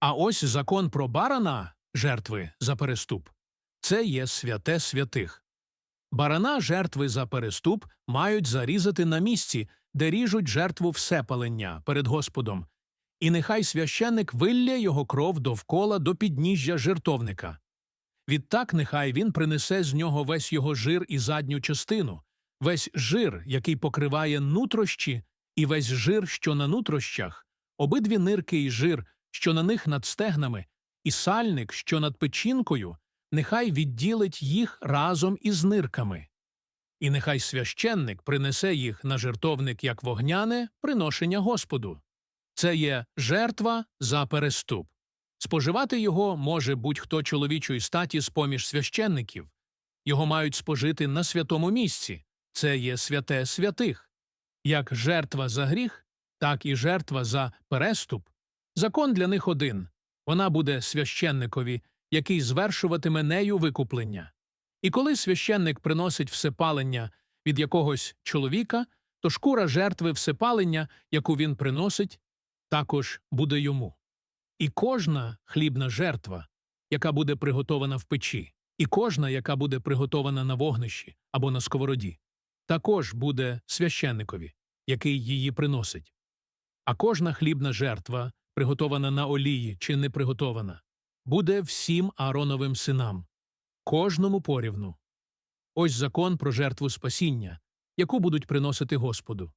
А ось закон про барана жертви за переступ це є святе святих. Барана жертви за переступ мають зарізати на місці, де ріжуть жертву всепалення перед Господом, і нехай священник вилля його кров довкола до підніжжя жертовника. Відтак нехай він принесе з нього весь його жир і задню частину, весь жир, який покриває нутрощі, і весь жир, що на нутрощах, обидві нирки і жир, що на них над стегнами, і сальник, що над печінкою, нехай відділить їх разом із нирками. І нехай священник принесе їх на жертовник як вогняне приношення Господу. Це є жертва за переступ. Споживати його може будь-хто чоловічої статі з поміж священників. Його мають спожити на святому місці. Це є святе святих. Як жертва за гріх, так і жертва за переступ. Закон для них один вона буде священникові, який звершуватиме нею викуплення. І коли священник приносить всепалення від якогось чоловіка, то шкура жертви всепалення, яку він приносить, також буде йому. І кожна хлібна жертва, яка буде приготована в печі, і кожна, яка буде приготована на вогнищі або на сковороді, також буде священникові, який її приносить. А кожна хлібна жертва, приготована на олії чи не приготована, буде всім Аароновим синам, кожному порівну. Ось закон про жертву спасіння, яку будуть приносити Господу.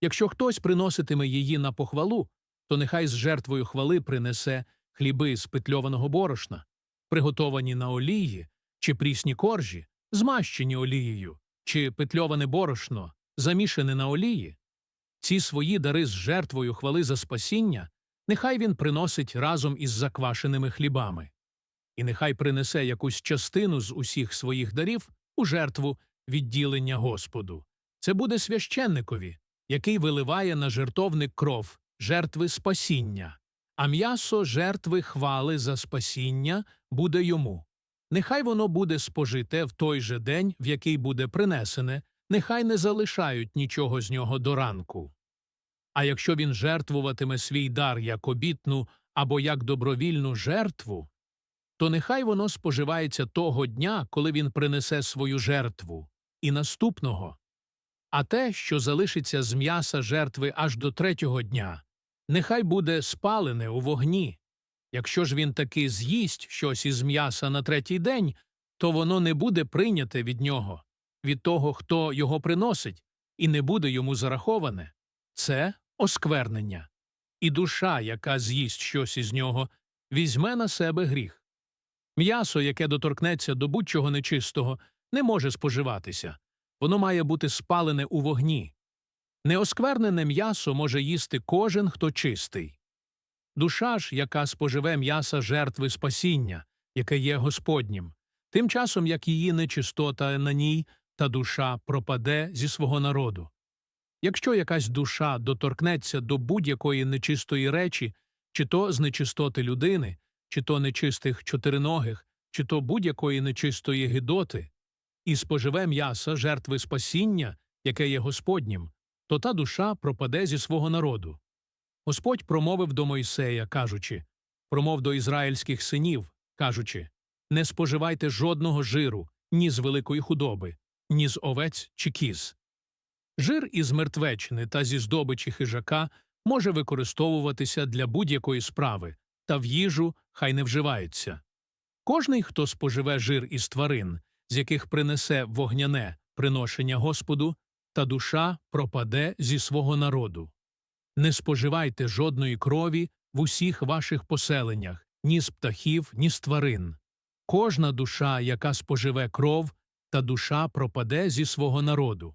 Якщо хтось приноситиме її на похвалу, то нехай з жертвою хвали принесе хліби з петльованого борошна, приготовані на олії, чи прісні коржі, змащені олією, чи петльоване борошно, замішане на олії. Ці свої дари з жертвою хвали за спасіння нехай він приносить разом із заквашеними хлібами. І нехай принесе якусь частину з усіх своїх дарів у жертву відділення Господу. Це буде священникові, який виливає на жертовник кров жертви спасіння, а м'ясо жертви хвали за спасіння буде йому. Нехай воно буде спожите в той же день, в який буде принесене, нехай не залишають нічого з нього до ранку. А якщо він жертвуватиме свій дар як обітну або як добровільну жертву, то нехай воно споживається того дня, коли він принесе свою жертву, і наступного. А те, що залишиться з м'яса жертви аж до третього дня, нехай буде спалене у вогні. Якщо ж він таки з'їсть щось із м'яса на третій день, то воно не буде прийняте від нього, від того, хто його приносить, і не буде йому зараховане. Це осквернення. І душа, яка з'їсть щось із нього, візьме на себе гріх. М'ясо, яке доторкнеться до будь-чого нечистого, не може споживатися, воно має бути спалене у вогні. Неосквернене м'ясо може їсти кожен, хто чистий. Душа ж, яка споживе м'яса жертви спасіння, яке є Господнім, тим часом як її нечистота на ній та душа пропаде зі свого народу. Якщо якась душа доторкнеться до будь-якої нечистої речі, чи то з нечистоти людини, чи то нечистих чотириногих, чи то будь-якої нечистої гидоти, і споживе м'яса жертви спасіння, яке є Господнім, то та душа пропаде зі свого народу. Господь промовив до Мойсея, кажучи промов до ізраїльських синів, кажучи Не споживайте жодного жиру, ні з великої худоби, ні з овець чи кіз. Жир із мертвечини та зі здобичі хижака може використовуватися для будь-якої справи, та в їжу хай не вживається. Кожний, хто споживе жир із тварин, з яких принесе вогняне приношення Господу, та душа пропаде зі свого народу. Не споживайте жодної крові в усіх ваших поселеннях, ні з птахів, ні з тварин. Кожна душа, яка споживе кров, та душа пропаде зі свого народу.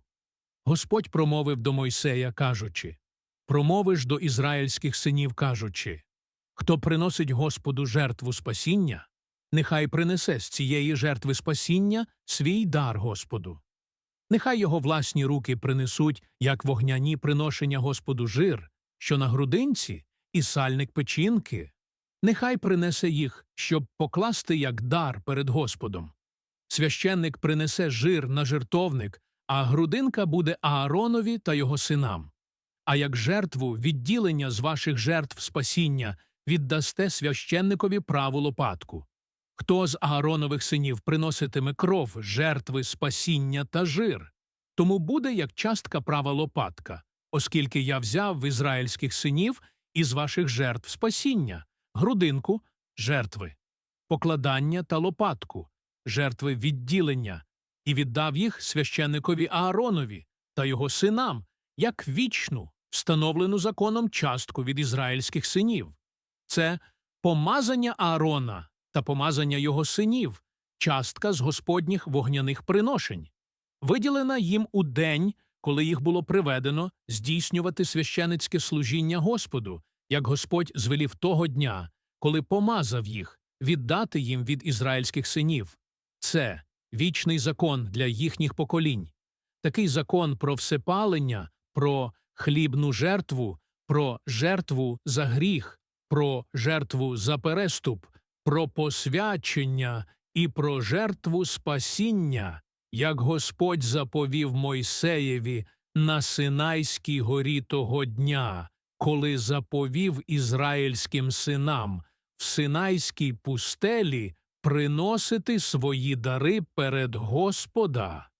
Господь промовив до Мойсея, кажучи Промовиш до ізраїльських синів, кажучи Хто приносить Господу жертву спасіння, нехай принесе з цієї жертви спасіння свій дар Господу. Нехай його власні руки принесуть, як вогняні приношення Господу жир, що на грудинці, і сальник печінки. Нехай принесе їх, щоб покласти як дар перед Господом. Священник принесе жир на жертовник, а грудинка буде Ааронові та його синам. А як жертву відділення з ваших жертв спасіння віддасте священникові праву лопатку. Хто з Ааронових синів приноситиме кров, жертви, спасіння та жир, тому буде як частка права лопатка, оскільки я взяв в ізраїльських синів із ваших жертв спасіння, грудинку жертви, покладання та лопатку, жертви відділення, і віддав їх священникові Ааронові та його синам, як вічну, встановлену законом частку від ізраїльських синів. Це помазання Аарона та помазання його синів, частка з господніх вогняних приношень, виділена їм у день, коли їх було приведено здійснювати священицьке служіння Господу, як Господь звелів того дня, коли помазав їх, віддати їм від ізраїльських синів. Це вічний закон для їхніх поколінь. Такий закон про всепалення, про хлібну жертву, про жертву за гріх, про жертву за переступ, про посвячення і про жертву спасіння, як Господь заповів Мойсеєві на Синайській горі того дня, коли заповів ізраїльським синам в Синайській пустелі приносити свої дари перед Господа.